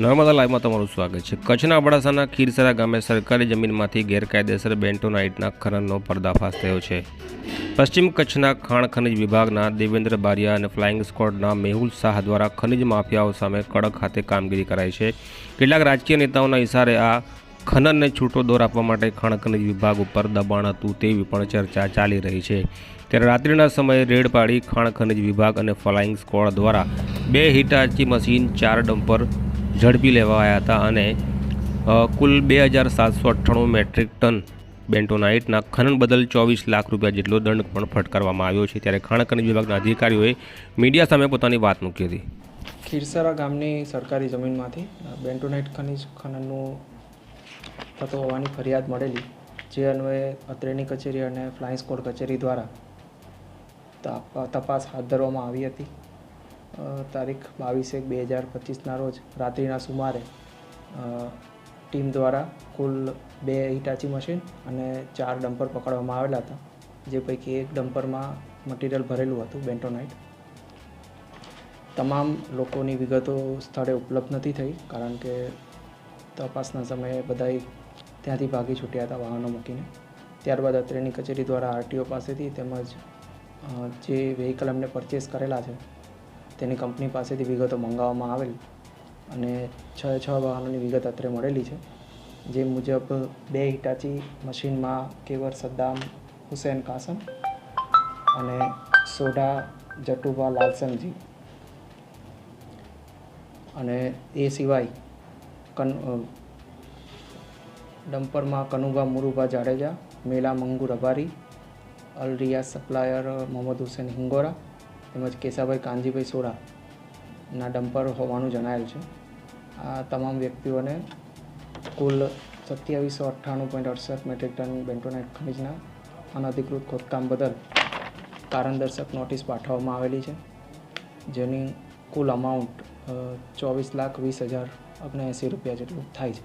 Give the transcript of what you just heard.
નર્મદા લાઈવમાં તમારું સ્વાગત છે. કચ્છના અબડાસાના ખીરસરા ગામે સરકારી જમીનમાંથી ગેરકાયદેસર બેન્ટોનાઇટના ખનનનો પર્દાફાશ થયો છે. પશ્ચિમ કચ્છના ખાણ ખનિજ વિભાગના દેવેન્દ્ર બારિયા અને ફ્લાઇંગ સ્કોડના મેહુલ શાહ દ્વારા ખનિજ માફિયાઓ સામે કડક હાથે કામગીરી કરાઈ છે. કેટલાક રાજકીય નેતાઓના ઇશારે આ ખનનને છૂટો દોર આપવા માટે ખાણ ખનિજ વિભાગ ઉપર દબાણ હતું તેવી પણ ચર્ચા ચાલી રહી છે. ત્યારે રાત્રિના સમયે રેડ પાડી ખાણ ખનિજ વિભાગ અને ફ્લાઇંગ સ્કોડ દ્વારા બે હિટાચી મશીન, ચાર ડમ્પર ઝડપી લેવાયા હતા અને કુલ બે હજાર સાતસો અઠ્ઠાણું મેટ્રિક ટન બેન્ટોનાઇટના ખનન બદલ ચોવીસ લાખ રૂપિયા જેટલો દંડ પણ ફટકારવામાં આવ્યો છે. ત્યારે ખાણ ખનિજ વિભાગના અધિકારીઓએ મીડિયા સામે પોતાની વાત મૂકી હતી. ખીરસરા ગામની સરકારી જમીનમાંથી બેન્ટોનાઇટ ખનિજ ખનનનું થતો હોવાની ફરિયાદ મળેલી, જે અન્વયે અત્રેની કચેરી અને ફ્લાઇંગ સ્કોડ કચેરી દ્વારા તપ- તપાસ હાથ ધરવામાં આવી હતી. તારીખ બાવીસ એક બે હજાર પચીસના રોજ રાત્રિના સુમારે ટીમ દ્વારા કુલ બે હિટાચી મશીન અને ચાર ડમ્પર પકડવામાં આવેલા હતા, જે પૈકી એક ડમ્પરમાં મટીરિયલ ભરેલું હતું બેન્ટોનાઇટ. તમામ લોકોની વિગતો સ્થળે ઉપલબ્ધ નથી થઈ, કારણ કે તપાસના સમયે બધાય ત્યાંથી ભાગી છૂટ્યા હતા વાહનો મૂકીને. ત્યારબાદ અત્રેની કચેરી દ્વારા આરટીઓ પાસેથી તેમજ જે વ્હીકલ એમને પરચેસ કરેલા છે તેની કંપની પાસેથી વિગતો મંગાવવામાં આવેલ અને છ છ વાહનોની વિગત અત્રે મળેલી છે. જે મુજબ બે હિટાચી મશીનમાં કેવર સદ્દામ, હુસેન કાસમ અને સોઢા જટુભા લાલસંગજી અને એ સિવાય કન ડમ્પરમાં કનુભા મુરુભા જાડેજા, મેલા મંગુ રબારી અલરિયા સપ્લાયર, મોહમ્મદ હુસેન હિંગોરા તેમજ કેસાભાઈ કાનજીભાઈ સોડા ના ડમ્પર હોવાનું જણાયેલ છે. આ તમામ વ્યક્તિઓને કુલ સત્યાવીસો અઠ્ઠાણું પોઈન્ટ અડસઠ મેટ્રિક ટન બેન્ટોનાઇટ ખનિજના અનધિકૃત ખોદકામ બદલ કારણદર્શક નોટિસ પાઠવવામાં આવેલી છે. જેની કુલ અમાઉન્ટ ચોવીસ લાખ વીસ હજાર ઓગણએંસી રૂપિયા જેટલું થાય છે.